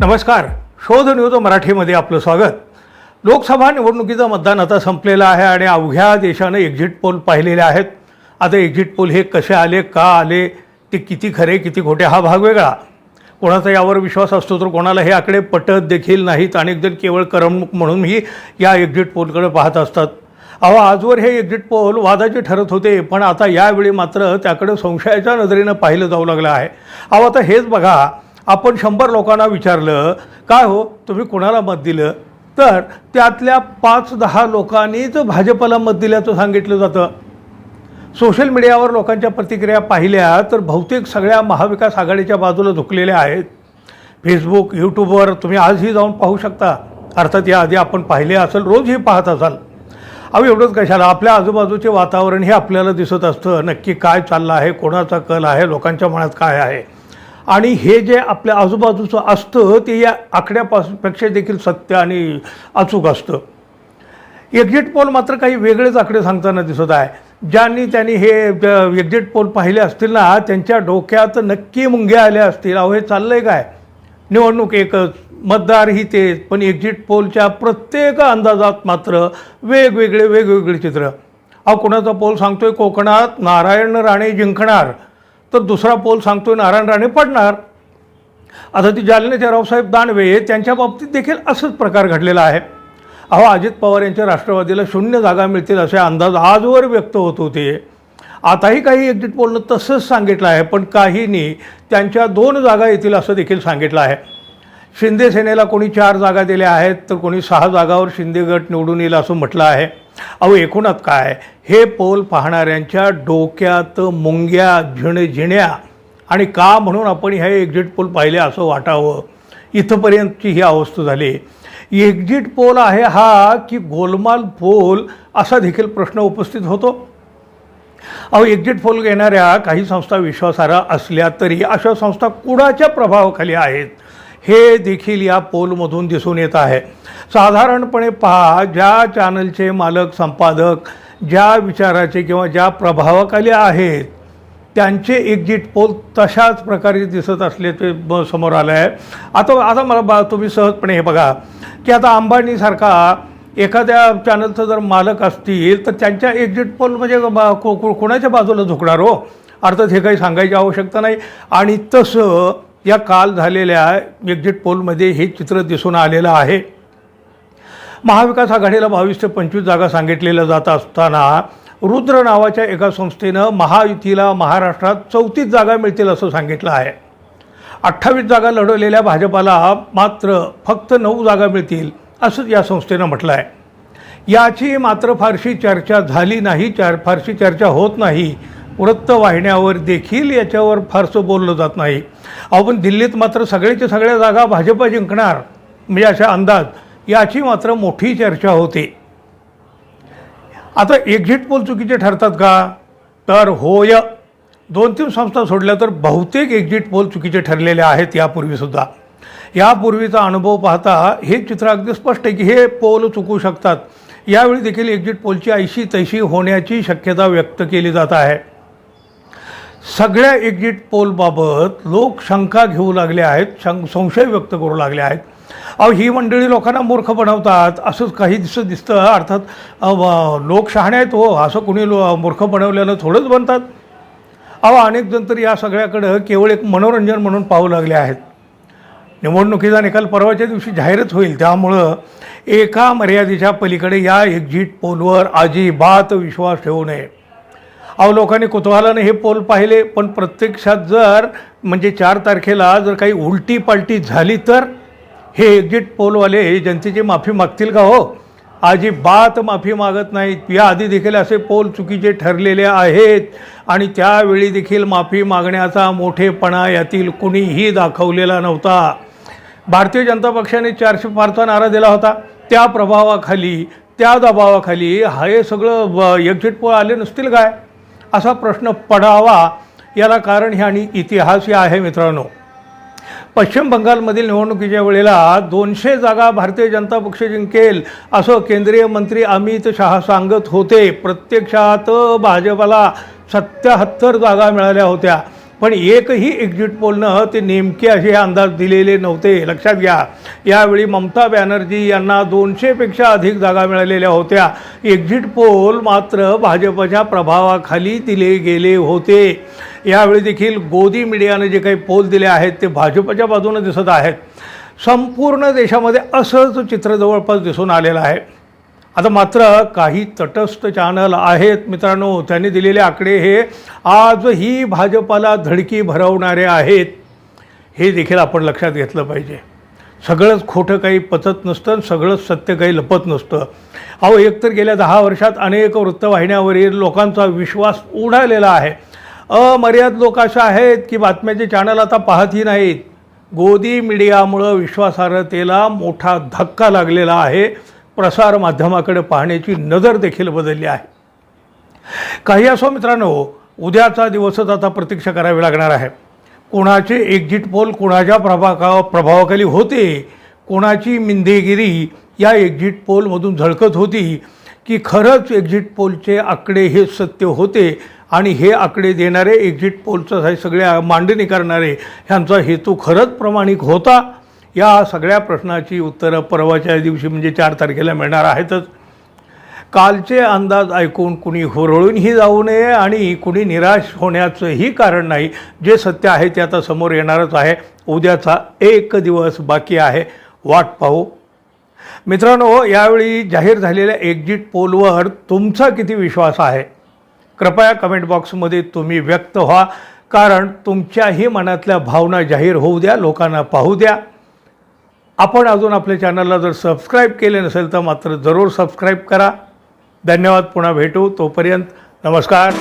नमस्कार. शोध न्यूज मराठीमध्ये आपलं स्वागत. लोकसभा निवडणुकीचं मतदान आता संपलेलं आहे आणि अवघ्या देशानं एक्झिट पोल पाहिलेले आहेत. आता एक्झिट पोल हे कसे आले का आले ते किती खरे किती खोटे हा भाग वेगळा. कोणाचा यावर विश्वास असतो तर कोणाला हे आकडे पटत देखील नाहीत. अनेकजण केवळ करमणूक म्हणूनही या एक्झिट पोलकडे पाहत असतात. अहो आजवर हे एक्झिट पोल वादाचे ठरत होते पण आता यावेळी मात्र त्याकडे संशयाच्या नजरेनं पाहिलं जाऊ लागलं आहे. अहो आता हेच बघा. आपण शंभर लोकांना विचारलं काय हो तुम्ही कोणाला मत दिलं? तर त्यातल्या पाच दहा लोकांनीच भाजपला मत दिल्याचं सांगितलं जातं. सोशल मीडियावर लोकांच्या प्रतिक्रिया पाहिल्या तर बहुतेक सगळ्या महाविकास आघाडीच्या बाजूला झुकलेल्या आहेत. फेसबुक यूट्यूबवर तुम्ही आजही जाऊन पाहू शकता. अर्थात याआधी आपण पाहिले असेल रोजही पाहत असाल. अहो एवढंच कशाला आपल्या आजूबाजूचे वातावरण हे आपल्याला दिसत असतं. नक्की काय चाललं आहे कोणाचा कल आहे लोकांच्या मनात काय आहे? आणि हे जे आपल्या आजूबाजूचं असतं ते या आकड्यापासपेक्षा देखील सत्य आणि अचूक असतं. एक्झिट पोल मात्र काही वेगळेच आकडे सांगताना दिसत आहे. ज्यांनी त्यांनी हे एक्झिट पोल पाहिले असतील ना त्यांच्या डोक्यात नक्की मुंग्या आल्या असतील. अहो हे चाललंय काय? निवडणूक एकच. मतदारही तेच पण एक्झिट पोलच्या प्रत्येक अंदाजात मात्र वेगवेगळे वेगवेगळे चित्र. अहो कोणाचा पोल सांगतोय? कोकणात नारायण राणे जिंकणार. तर दुसरा पोल सांगतोय नारायण राणे पडणार. आता ती जालन्याचे रावसाहेब दानवे त्यांच्या बाबतीत देखील असंच प्रकार घडलेला आहे. अहो अजित पवार यांच्या राष्ट्रवादीला शून्य जागा मिळतील असे अंदाज आजवर व्यक्त होत होते. आताही काही एक्झिट पोलनं तसंच सांगितलं आहे पण काहींनी त्यांच्या दोन जागा येतील असं देखील सांगितलं आहे. शिंदे सेनेला कोणी चार जागा दिल्या आहेत तर कोणी सहा जागावर शिंदे गट निवडून येईल असं म्हटलं आहे. अहो एकूणात काय? हे पोल पाहणाऱ्यांच्या डोक्यात मुंग्या झिणझिण्या. आणि का म्हणून आपण हे एक्झिट पोल पाहिले असं वाटावं? इथंपर्यंतची ही अवस्था झाली. एक्झिट पोल आहे हा की गोलमाल पोल असा देखील प्रश्न उपस्थित होतो. अहो एक्झिट पोल घेणाऱ्या काही संस्था विश्वासार्ह असल्या तरी अशा संस्था कुणाच्या प्रभावाखाली आहेत? हे देखील या पोलमधून दिसून येत आहे. साधारणपणे पहा ज्या चॅनलचे मालक संपादक ज्या विचाराचे किंवा ज्या प्रभावाखाली आहेत त्यांचे एक्झिट पोल तशाच प्रकारे दिसत असले ब- समोर आलं आहे आता आता मला बा तुम्ही सहजपणे हे बघा की आता अंबानीसारखा एखाद्या चॅनलचं जर मालक असतील तर त्यांच्या एक्झिट पोल म्हणजे बा- को- कोणाच्या बाजूला झुकणार हो? अर्थात हे काही सांगायची आवश्यकता नाही. आणि तसं या काल झालेल्या एक्झिट पोलमध्ये हे चित्र दिसून आलेलं आहे. महाविकास आघाडीला बावीस ते पंचवीस जागा सांगितलेल्या जात असताना रुद्र नावाच्या एका संस्थेनं महायुतीला महाराष्ट्रात चौतीस जागा मिळतील असं सांगितलं आहे. अठ्ठावीस जागा लढवलेल्या भाजपाला मात्र फक्त नऊ जागा मिळतील असं या संस्थेनं म्हटलं आहे. याची मात्र फारशी चर्चा झाली नाही चार फारशी चर्चा होत नाही वृत्तवाहिन्यावर देखील याच्यावर फारसं बोललं जात नाही. अहो पण दिल्लीत मात्र सगळ्याच्या सगळ्या जागा भाजप जिंकणार म्हणजे अशा अंदाज याची मात्र मोठी चर्चा होते. आता एक्झिट पोल चुकीचे ठरतात का? तर होय. दोन तीन संस्था सोडल्या तर बहुतेक एक्झिट पोल चुकीचे ठरलेले आहेत यापूर्वीसुद्धा यापूर्वीचा अनुभव पाहता हे चित्र अगदी स्पष्ट आहे की हे पोल चुकू शकतात. यावेळी देखील एक्झिट पोलची ऐशी तैशी होण्याची शक्यता व्यक्त केली जात आहे. सगळ्या एक्झिट पोलबाबत लोक शंका घेऊ लागले आहेत शं संशय व्यक्त करू लागले आहेत. अहो ही मंडळी लोकांना मूर्ख बनवतात असंच काही दिसत दिसतं अर्थात अ, लोक शहाणे आहेत हो असं कुणी लो मूर्ख बनवल्यानं थोडंच बनतात. अहो अनेक जण तर या सगळ्याकडं केवळ एक मनोरंजन म्हणून पाहू लागले आहेत. निवडणुकीचा निकाल परवाच्या दिवशी जाहीरच होईल त्यामुळं एका मर्यादेच्या पलीकडे या एक्झिट पोलवर अजिबात विश्वास ठेवू नये. अहो लोकांनी कुतूहलाने हे पोल पाहिले पण प्रत्यक्षात जर म्हणजे चार तारखेला जर काही उलटी पालटी झाली तर? हे एक्झिट पोलवाले जनतेची माफी मागतील का हो? अजिबात माफी मागत नाहीत. याआधी देखील असे पोल चुकीचे ठरलेले आहेत आणि त्यावेळी देखील माफी मागण्याचा मोठेपणा यातील कुणीही दाखवलेला नव्हता. भारतीय जनता पक्षाने चारशे पारचा नारा दिला होता. त्या प्रभावाखाली त्या दबावाखाली हे सगळं ब- एक्झिट पोल आले नसतील काय? असा प्रश्न पडावा याला कारण हे आणि इतिहास हे आहे मित्रांनो. पश्चिम बंगालमधील निवडणुकीच्या वेळेला दोनशे जागा भारतीय जनता पक्ष जिंकेल असं केंद्रीय मंत्री अमित शहा सांगत होते. प्रत्यक्षात भाजपला सत्याहत्तर जागा मिळाल्या होत्या. पण एकही एक्झिट पोलनं ते नेमके असे अंदाज दिलेले नव्हते. लक्षात घ्या यावेळी ममता बॅनर्जी यांना दोनशेपेक्षा अधिक जागा मिळालेल्या होत्या. एक्झिट पोल मात्र भाजपच्या प्रभावाखाली दिले गेले होते. यावेळी देखील गोदी मीडियाने जे काही पोल दिले आहेत ते भाजपच्या बाजूने दिसत आहेत. संपूर्ण देशामध्ये असंच चित्र जवळपास दिसून आलेलं आहे. आता मात्र काही तटस्थ चॅनल आहेत मित्रांनो. त्यांनी दिलेले आकडे हे आजही भाजपाला धडकी भरवणारे आहेत. हे देखील आपण लक्षात घेतलं पाहिजे. सगळंच खोटं काही पचत नसतं आणि सगळंच सत्य काही लपत नसतं. अहो एकतर गेल्या दहा वर्षात अनेक वृत्तवाहिन्यावरील लोकांचा विश्वास उडालेला आहे. अमर्याद लोक अशा आहेत की बातम्याचे चॅनल आता पाहतही नाहीत. गोदी मीडियामुळं विश्वासार्हतेला मोठा धक्का लागलेला आहे. प्रसारमाध्यमाकडे पाहण्याची नजर देखील बदलली आहे. काही असो मित्रांनो उद्याचा दिवसच आता प्रतीक्षा करावी लागणार आहे. कोणाचे एक्झिट पोल कोणाच्या प्रभाका प्रभावाखाली होते कोणाची मिंदेगिरी या एक्झिट पोलमधून झळकत होती की खरंच एक्झिट पोलचे आकडे हे सत्य होते आणि हे आकडे देणारे एक्झिट पोलचं हे सगळ्या मांडणी करणारे ह्यांचा हेतू खरंच प्रामाणिक होता? या सगळ्या प्रश्नाची उत्तरं परवाच्या दिवशी म्हणजे चार तारखेला मिळणार आहेतच. कालचे अंदाज ऐकून कुणी हुरळूनही जाऊ नये आणि कुणी निराश होण्याचंही कारण नाही. जे सत्य आहे ते आता समोर येणारच आहे. उद्याचा एक दिवस बाकी आहे. वाट पाहू. मित्रांनो यावेळी जाहीर झालेल्या एक्झिट पोलवर तुमचा किती विश्वास आहे? कृपया कमेंट बॉक्समध्ये तुम्ही व्यक्त व्हा. कारण तुमच्याही मनातल्या भावना जाहीर होऊ द्या लोकांना पाहू द्या. आपण अजून आपल्या चॅनलला जर सबस्क्राईब केले नसेल तर मात्र जरूर सबस्क्राईब करा. धन्यवाद पुन्हा भेटू. तोपर्यंत नमस्कार.